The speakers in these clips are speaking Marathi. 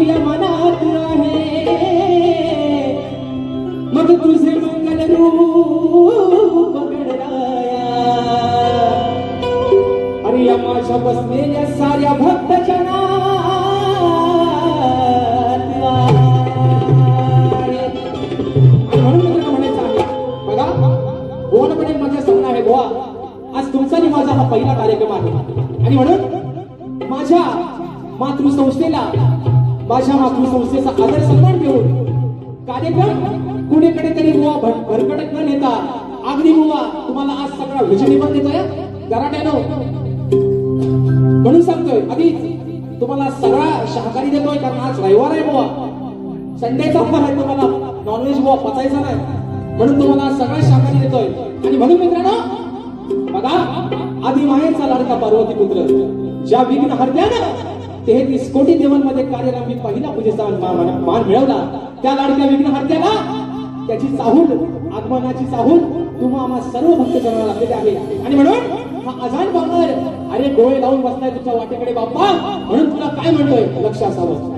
तुझ्या मनात आहे. मग तुझे मंगल रूप अरे या माझ्या बसलेल्या साऱ्या भक्त म्हणून आज तुमचा आणि माझा हा पहिला कार्यक्रम आहे. आणि म्हणून माझ्या मातृसंस्थेला माझ्या मातृसंस्थेचा आदर सन्मान देऊन कार्यक्रम कुणीकडे तरी बुवा भरकटत न नेता अगदी बुवा तुम्हाला आज सगळा विजणी पण देतोय गराट्यानं म्हणून सांगतोय आधी तुम्हाला सगळा शाकाहारी देतोय कारण आज रविवार आहे बुवा. संडेचा वार आहे तुम्हाला. नॉनव्हेज बुवा पचायचा नाही. म्हणून तुम्हाला सगळा शाकाहारी देतोय. आणि म्हणून मित्रांनो बघा आधी माहेरचा लाडका पार्वती पुत्र ज्या विघ्न हरत्यानं तेहतीस कोटी देवांमध्ये कार्याला मी पहिला पूजेचा मान मिळवला. त्या लाडक्या विघ्नहत्याला त्याची चाहूल आगमनाची चाहूल तुम्हा आम्हा सर्व भक्त लागलेली आहे आणि म्हणून हा अजान बाबर अरे डोळे लावून बसलाय तुझ्या वाटेकडे बाप्पा. म्हणून तुला काय म्हणतोय? लक्ष असावं.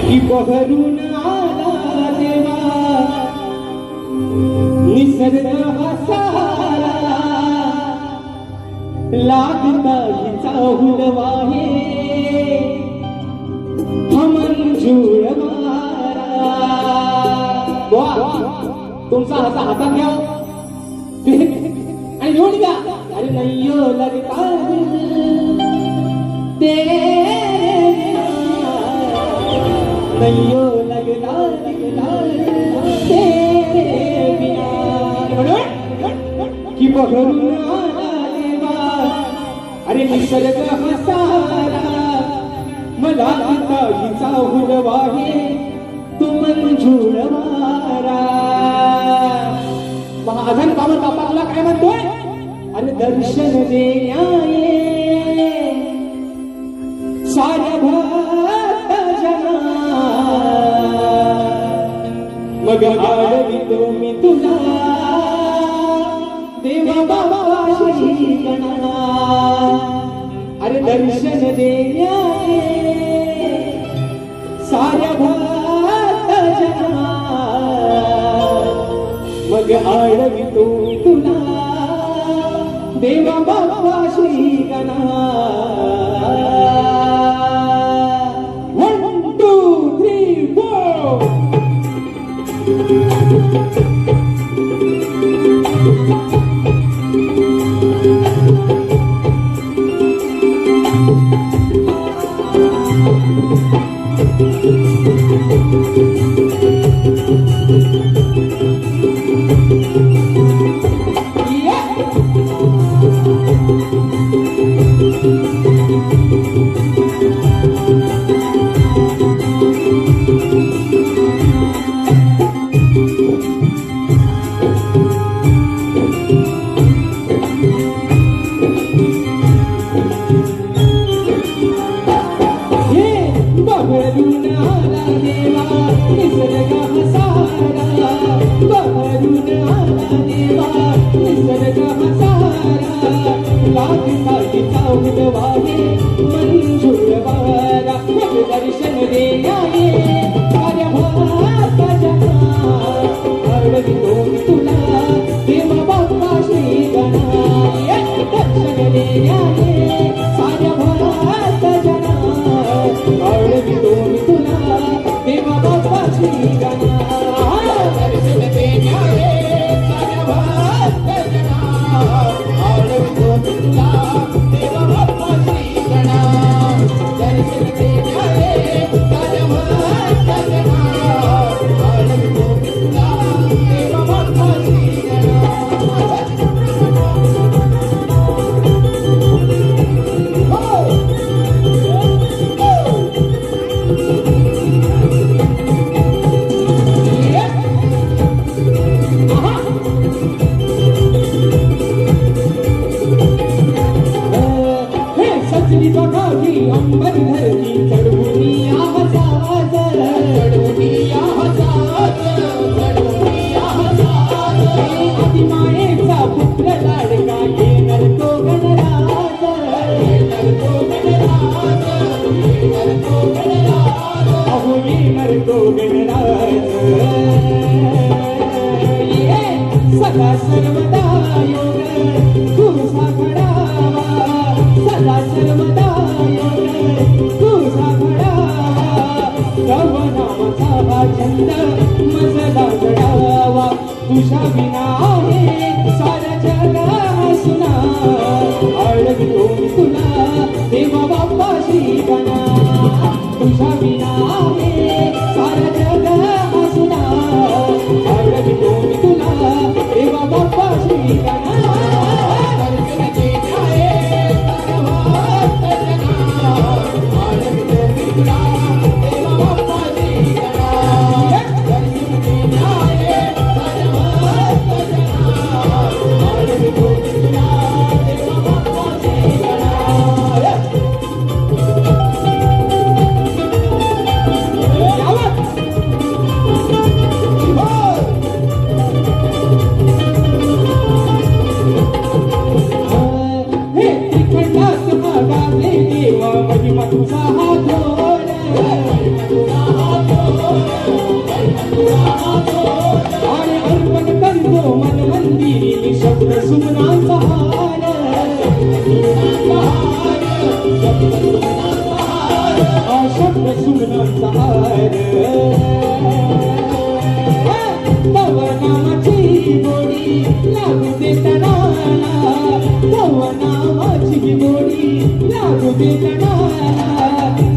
की बहरून आला देवा निसर्ग हसाला. लागता मारा। बुवा, तुमचा हाता हातात घ्या हो. आणि निवड घ्या अरे नय्यो लगता दिल तेरे बिना नय्यो लगता लगता बिना। म्हणून की अरे निसर्ग हसारा मला पिता हिचा हुलवाहे तू मंजूळ मारा महाजन बाबा काय म्हणतोय? अरे दर्शन देण्याये. साऱ्या भक्त जना मग आडवितो मी तुला. देवा बाबा दर्शन देण्याये साऱ्या भक्त जना मग आळवितो तुला. देवा बाबा श्री गणा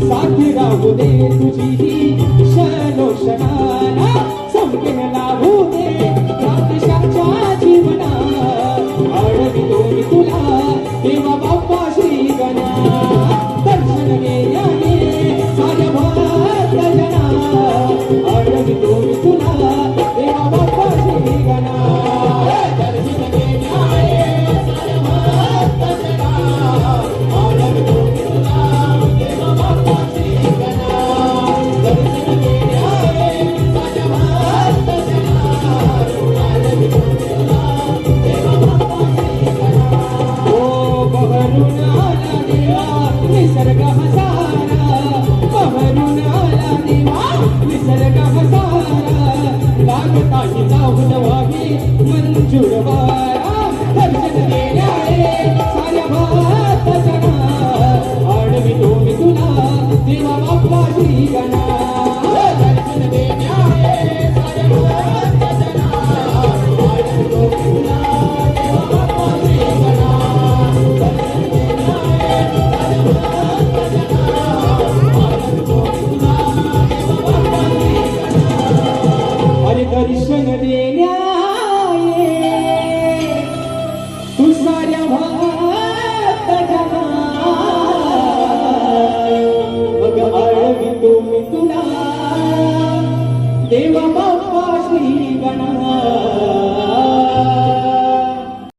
साथी राहू दे तुझी ही शनो क्षणाला संपीन लावू दे राक्षाच्या जीवना आळवी तुला देवा बाप्पा